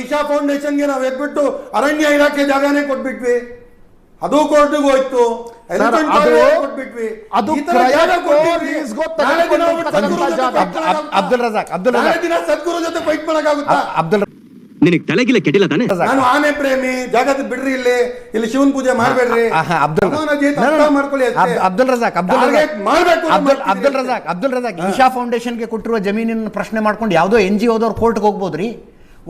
ಈಶಾ ಫೌಂಡೇಶನ್ಗೆ ನಾವು ಎದ್ಬಿಟ್ಟು ಅರಣ್ಯ ಇಲಾಖೆ ಜಾಗನೇ ಕೊಟ್ಬಿಟ್ವಿ. ಅದು ಕೋರ್ಟಿಗೆ ಹೋಯ್ತು. ಅಬ್ದುಲ್ ರಜಾಕ್, ಅಬ್ದುಲ್ ರಜಾಕ್. ದಿನ ಸದ್ಗುರು ಜೊತೆ ಫೈಟ್ ಮಾಡಕ್ಕಾಗುತ್ತಾ ಅಬ್ದುಲ್ ನಿನಗೆ ತಲೆಗಿಲ್ಲ ಕೆಟ್ಟಿಲ್ಲ ತಾನೆ? ನಾನು ಆನೆ ಪ್ರೇಮಿ ಜಾಗದ ಬಿಡ್ರಿ ಇಲ್ಲಿ. ಇಲ್ಲಿ ಶಿವನ್ ಪೂಜೆ ಮಾಡ್ಬೇಡ್ರಿ. ಅಬ್ದುಲ್ ಅಬ್ದುಲ್ ರಜಾಕ್ ಅಬ್ದುಲ್ ರಜಾಕ್. ಮಾಡ್ಬೇಕು ಅಬ್ದುಲ್. ರಜಾಕ್ ಅಬ್ದುಲ್ ರಜಾಕ್ ಈಶಾ ಫೌಂಡೇಶನ್ಗೆ ಕೊಟ್ಟಿರುವ ಜಮೀನಿನ ಪ್ರಶ್ನೆ ಮಾಡ್ಕೊಂಡು ಯಾವುದೋ ಎನ್ ಜಿ ಓದವ್ರು ಕೋರ್ಟ್ಗೆ ಹೋಗ್ಬೋದ್ರಿ?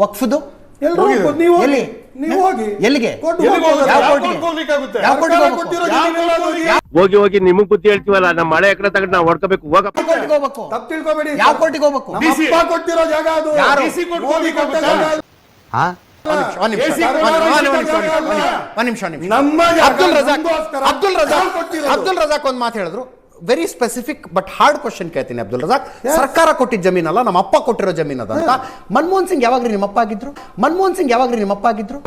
ವಕ್ಫದು? ಎಲ್ಲರೂ ಹೋಗ್ಬೋದು, ನೀವು ಹೋಗಿ. ಎಲ್ಲಿ? ನೀವು ಹೋಗಿ. ಎಲ್ಲಿಗೆ? ಕೋರ್ಟ್ ಎಲ್ಲಿಗೆ ಹೋಗ್ಬೋದು. ಯಾವ ಯಾವ ಕೋರ್ಟ್ಗೆ? ಕೋರ್ಟ್ಗೆ ಹೋಗ್ಬೇಕಾಗುತ್ತೆ? ಯಾವ ಕೋರ್ಟ್ಗೆ ಸರ್ಕಾರ ಹೋಗ್ಬೇಕು? ಕೊಟ್ಟಿರೋ ಯಾವ ಜಮೀನೆಲ್ಲ ಹೋಗಿ. ಹೋಗಿ ಹೋಗಿ ನಿಮಗ್ ಬುದ್ಧಿ ಹೇಳ್ತೀವಲ್ಲ? ನಮ್ಮ ಮಳೆ ಎಕರೆ ತಗೊಂಡು ನಾವು ಹೊಡ್ಕೋಬೇಕು. ಹೋಗಪ್ಪ. ಕೋರ್ಟ್ಗೆ ಹೋಗ್ಬೇಕು? ತಪ್ಪು ತಿಳ್ಕೊಬೇಡಿ. ಯಾವ ಕೋರ್ಟಿಗೆ ಹೋಗ್ಬೇಕು? ನಮ್ಮ ಅಪ್ಪ ಕೊಟ್ಟಿರೋ ಜಾಗ ಅದು. ಯಾರು? DC ಕೋರ್ಟ್ ಮೋದಿ ಕೊಟ್ಟ ಜಾಗ ಅದು. ಹಾ? ಒಂದ್ ನಿಮಿಷ, ಒಂದ್ ನಿಮಿಷ, ಒಂದ್ ನಿಮಿಷ, ಒಂದ್ ನಿಮಿಷ, ಒಂದ್ ನಿಮಿಷ, ಒಂದ್ ನಿಮಿಷ, ನಮ್ಮ ಜಾಗ ಅಬ್ದುಲ್ ರಜಾಕ್ ನಮ್ಗೋಸ್ಕರ ಅಬ್ದುಲ್ ನಾವು ರಜಾಕ್ ಕೊಟ್ಟಿರೋದು. ಅಬ್ದುಲ್ ರಜಾಕ್ ಒಂದು ಮಾತು ಹೇಳಿದ್ರು. Very specific but hard question ಕೇಳ್ತೀನಿ ಅಬ್ದುಲ್ ರಜಾಕ್. ಸರ್ಕಾರ ಕೊಟ್ಟಿದ್ದ ಜಮೀನಲ್ಲ ನಮ್ಮ ಅಪ್ಪ ಕೊಟ್ಟಿರೋ ಜಮೀನ್ ಅದ ಅಂತ. ಮನಮೋಹನ್ ಸಿಂಗ್ ಯಾವಾಗ್ರಿ ನಿಮ್ಮ ಅಪ್ಪ ಆಗಿದ್ರು? ಮನಮೋಹನ್ ಸಿಂಗ್ ಯಾವಾಗ್ರಿ ನಿಮ್ಮ ಅಪ್ಪ ಆಗಿದ್ರು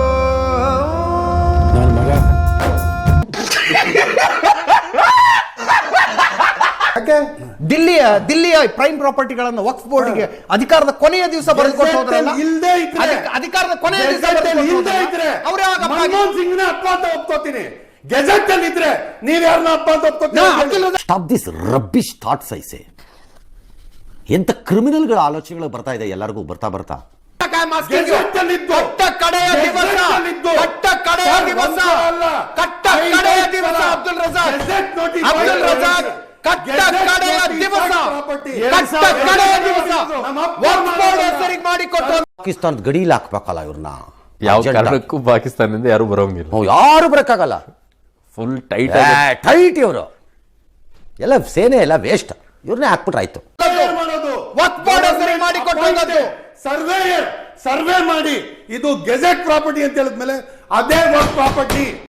ಯಾಕೆ? ದಿಲ್ಲಿಯ ದಿಲ್ಲಿಯ ಪ್ರೈಮ್ ಪ್ರಾಪರ್ಟಿಗಳನ್ನು ವಕ್ಫ್ ಬೋರ್ಡ್ಗೆ ಅಧಿಕಾರದ ಕೊನೆಯ ದಿವಸ ಬರೆದುಕೊಟ್ಟು ಹೋದ್ರಲ್ಲ ಗೆಜೆಟ್ ಇಲ್ದೇ ಇದ್ರೆ. ಅದಕ್ಕೆ ಅಧಿಕಾರದ ಕೊನೆಯ ದಿವಸ ಅವ್ರ ಯಾವಾಗ? ಮನಮೋಹನ್ ಸಿಂಗ್ನ ಅಪ್ಪ ಅಂತ ಒಪ್ಕೋತೀನಿ. ಗೆಜೆಟ್ ಅಲ್ಲಿ ಇದ್ರೆ ನೀವ್ ಯಾರನ್ನ ಅಪ್ಪ ಅಂತ ಸ್ಟಾಪ್ ದಿಸ್ ರಬ್ಬಿಶ್ ಥಾಟ್ಸ್ ಐಸೆ ಎಂತ ಕ್ರಿಮಿನಲ್ಗಳ ಆಲೋಚನೆಗಳು ಬರ್ತಾ ಇದೆ ಎಲ್ಲರಿಗೂ ಬರ್ತಾ ಬರ್ತಾ. ಗೆಜೆಟ್ ಅಲ್ಲಿ ಇದ್ದು. ಕಟ್ಟ ಕಡೆಯ ದಿವಸ. ಗೆಜೆಟ್ ಅಲ್ಲಿ ಇದ್ದು. ಕಟ್ಟ ಕಡೆಯ ಸರ್, ದಿವಸ. ಕಟ್ಟ ಕಡೆಯ ಸಲ. ದಿವಸ ಅಬ್ದುಲ್ ರಜಾಕ್. ಅಬ್ದುಲ್ ಮಾಡಿ. ರಜಾಕ್ ಕಟ್ಟ ಕಡೆಯ ದಿವಸ. ಕಡೆಯ ದಿವಸ. ಹೆಸರಿಗೆ ಮಾಡಿಕೊಟ್ಟು ಪಾಕಿಸ್ತಾನದ ಗಡಿಯಲ್ಲಿ ಹಾಕ್ಬೇಕಲ್ಲ ಇವ್ರನ್ನ ಯಾವ. ಕಾರಣಕ್ಕೂ ಪಾಕಿಸ್ತಾನದಿಂದ ಯಾರು ಬರೋಂಗಿಲ್ಲ. ಯಾರು ಬರಕ್ಕಾಗಲ್ಲ. ಫುಲ್ ಟೈಟ್ ಟೈಟ್ ಇವರು. ಎಲ್ಲ ಸೇನೆ ಎಲ್ಲ ವೇಸ್ಟ್ ಇವ್ರನ್ನೇ ಹಾಕ್ಬಿಟ್ರೆ ಆಯ್ತು. ಸರ್ವೇಯರ್ ಸರ್ವೆ ಮಾಡಿ ಇದು ಗೆಜೆಟ್ ಪ್ರಾಪರ್ಟಿ ಅಂತ ಹೇಳಿದ್ಮೇಲೆ ಅದೇ ವರ್ಕ್ ಪ್ರಾಪರ್ಟಿ